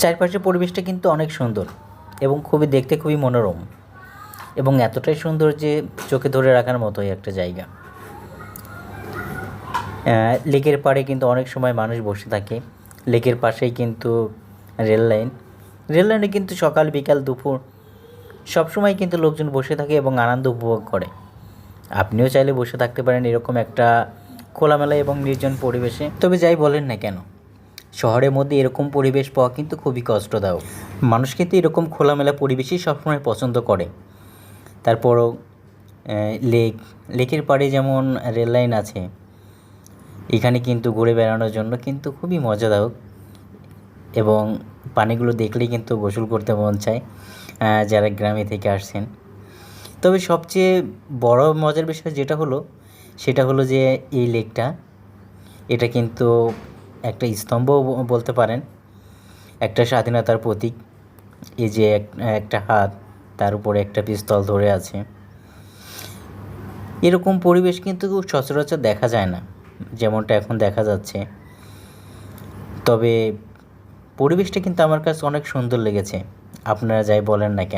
চারপাশের পরিবেশটা কিন্তু অনেক সুন্দর এবং খুবই দেখতে খুবই মনোরম এবং এতটাই সুন্দর যে চোখে ধরে রাখার মতোই একটা জায়গা। লেকের পাড়ে কিন্তু অনেক সময় মানুষ বসে থাকে। লেকের পাশেই কিন্তু রেল লাইন। রেল লাইনে কিন্তু সকাল, বিকাল, দুপুর সব সময় কিন্তু লোকজন বসে থাকে এবং আনন্দ উপভোগ করে। আপনিও চাইলে বসে থাকতে পারেন এরকম একটা খোলামেলা এবং নির্জন পরিবেশে। তবে যাই বলেন না কেন শহরের মধ্যে এরকম পরিবেশ পাওয়া কিন্তু খুবই কষ্টদায়ক। মানুষ কিন্তু এরকম খোলামেলা পরিবেশই সবসময় পছন্দ করে। তারপরও লেক, লেকের পাড়ে যেমন রেল লাইন আছে, এখানে কিন্তু ঘুরে বেড়ানোর জন্য কিন্তু খুবই মজাদায়ক এবং পানিগুলো দেখলেই কিন্তু গোসল করতে মন চায় যারা গ্রামে থেকে আসছেন। তবে সবচেয়ে বড় মজার বিষয় যেটা হলো, সেটা হলো যে এই লেকটা, এটা কিন্তু একটা স্তম্ভ বলতে পারেন। একটা স্বাধীনতার প্রতীক। এই যে এক- একটা হাত, তার উপরে একটা পিস্তল ধরে আছে। এরকম পরিবেশ কিন্তু সচরাচর দেখা যায় না, যেমনটা এখন দেখা যাচ্ছে। তবে পরিবেশটা কিন্তু আমার কাছে অনেক সুন্দর লেগেছে। আপনারা যাই বলেন না কেন।